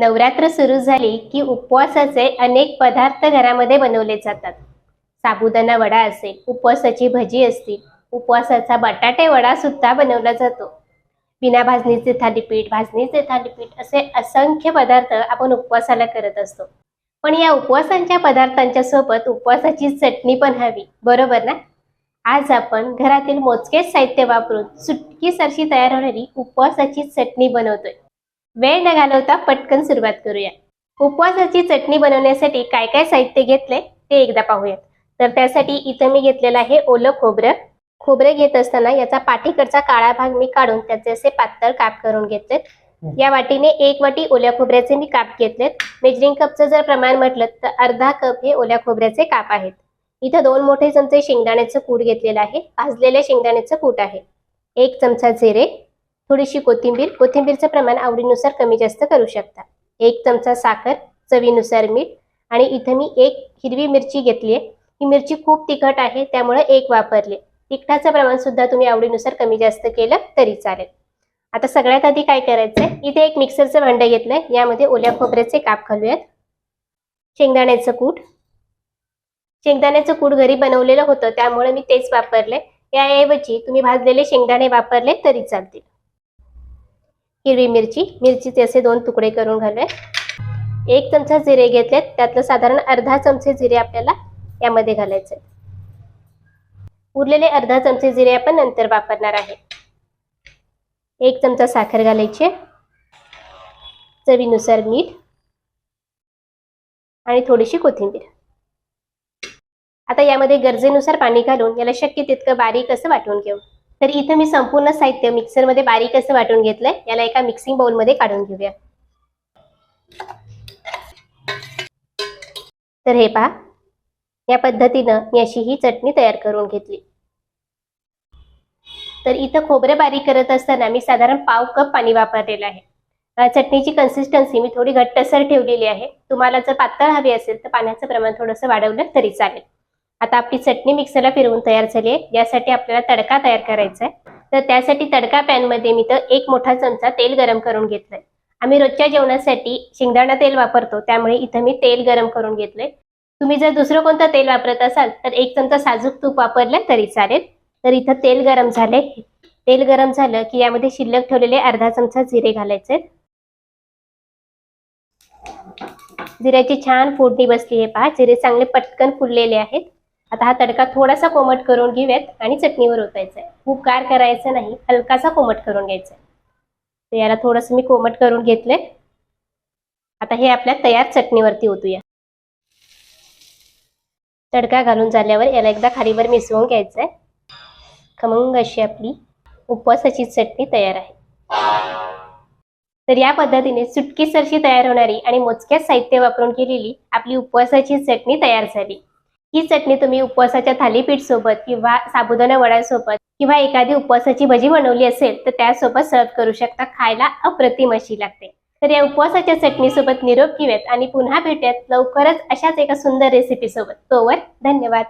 नवरात्र सुरू झाली की उपवासाचे अनेक पदार्थ घरामध्ये बनवले जातात. साबुदाणा वडा असेल उपवासाची भजी असतील उपवासाचा बटाटे वडा सुद्धा बनवला जातो. बिना भाजणीचे थालीपीठ भाजणीचे थालीपीठ असे असंख्य पदार्थ आपण उपवासाला करत असतो. पण या उपवासांच्या पदार्थांच्या सोबत उपवासाची चटणी पण हवी बरोबर ना? आज आपण घरातील मोजकेच साहित्य वापरून सुटकीसारशी तयार होणारी उपवासाची चटणी बनवतोय. वेळ न घालवता पटकन सुरुवात करूया. उपवासाची चटणी बनवण्यासाठी काय काय साहित्य घेतले ते एकदा पाहूयात. तर त्यासाठी इथं मी घेतलेलं आहे ओलं खोबरं. खोबरं घेत असताना याचा पाठीकडचा काळा भाग मी काढून त्याचे असे पातळ काप करून घेतलेत. या वाटीने एक वाटी ओल्या खोबऱ्याचे मी काप घेतलेत. मेजरिंग कपचं जर प्रमाण म्हटलं तर अर्धा कप हे ओल्या खोबऱ्याचे काप आहेत. इथं दोन मोठे चमचे शेंगदाण्याचं कूट घेतलेलं आहे. भाजलेल्या शेंगदाण्याचं कूट आहे. एक चमचा जिरे थोडीशी कोथिंबीर कोथिंबीरचं प्रमाण आवडीनुसार कमी जास्त करू शकता. एक चमचा साखर चवीनुसार मीठ आणि इथं मी एक हिरवी मिरची घेतली आहे. ही मिरची खूप तिखट आहे त्यामुळे एक वापरली. तिखटाचं प्रमाण सुद्धा तुम्ही आवडीनुसार कमी जास्त केलं तरी चालेल. आता सगळ्यात आधी काय करायचंय? इथे एक मिक्सरचं भांडं घेतलंय. यामध्ये ओल्या खोबऱ्याचे काप घालूयात. शेंगदाण्याचं कूट. शेंगदाण्याचं कूट घरी बनवलेलं होतं त्यामुळे मी तेच वापरले याऐवजी तुम्ही भाजलेले शेंगदाणे वापरले तरी चालतील. हिरवी मिरची. मिरचीचे असे दोन तुकडे करून घालूया. एक चमचा जिरे घेतलेत. त्यातलं साधारण अर्धा चमचे जिरे आपल्याला यामध्ये घालायचे उरलेले अर्धा चमचे जिरे आपण नंतर वापरणार आहे. एक चमचा साखर घालायची चवीनुसार मीठ आणि थोडीशी कोथिंबीर. आता यामध्ये गरजेनुसार पाणी घालून याला शक्य तितकं बारीक असं वाटून घेऊ. तर इथं मी संपूर्ण साहित्य मिक्सरमध्ये बारीक असं वाटून घेतलंय. याला एका मिक्सिंग बाउलमध्ये काढून घेऊया. तर हे पहा. या पद्धतीनं मी अशी ही चटणी तयार करून घेतली. तर इथं खोबरं बारीक करत असताना मी साधारण पाव कप पाणी वापरलेलं आहे. चटणीची कन्सिस्टन्सी मी थोडी घट्टसर ठेवलेली आहे. तुम्हाला जर पातळ हवी असेल तर पाण्याचं प्रमाण थोडंसं वाढवलं तरी चालेल. आता आपली चटणी मिक्सरला फिरवून तयार झाली आहे. यासाठी आपल्याला तडका तयार करायचा आहे. तर त्यासाठी तडका पॅनमध्ये मी तर एक मोठा चमचा तेल गरम करून घेतलंय. आम्ही रोजच्या जेवणासाठी शेंगदाणा तेल वापरतो. त्यामुळे इथं मी तेल गरम करून घेतलंय. तुम्ही जर दुसरं कोणतं तेल वापरत असाल तर एक चमचा साजूक तूप वापरलं तरी चालेल. तर इथं तेल गरम झाले तेल गरम झालं की यामध्ये शिल्लक ठेवलेले अर्धा चमचा जिरे घालायचे. जिऱ्याची छान फोडणी बसली आहे पहा. जिरे चांगले पटकन फुललेले आहेत. आता हा तडका थोडासा कोमट करून घेऊयात आणि चटणीवर ओतायचा आहे खूप गार करायचं नाही हलकासा कोमट करून घ्यायचा आहे तर याला थोडंसं मी कोमट करून घेतले आता हे आपल्या तयार चटणीवरती ओतूया. तडका घालून झाल्यावर याला एकदा खालीवर मिसळून घ्यायचं आहे खमंग अशी आपली उपवासाची चटणी तयार आहे. तर या पद्धतीने सुटकीसरशी तयार होणारी आणि मोजक्याच साहित्य वापरून केलेली आपली उपवासाची चटणी तयार झाली. ही चटणी तुम्ही उपवासाच्या थालीपीठ सोबत किंवा साबुदाणा वड्यासोबत किंवा एखादी उपवासाची भजी बनवली असेल तर त्यासोबत सर्व करू शकता खायला अप्रतिम अशी लागते. तर या उपवासाच्या चटणीसोबत निरोप घेऊयात आणि पुन्हा भेटूयात लवकरच अशाच एका सुंदर रेसिपी सोबत. तोवर धन्यवाद.